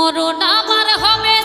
মরণ আমার হবে।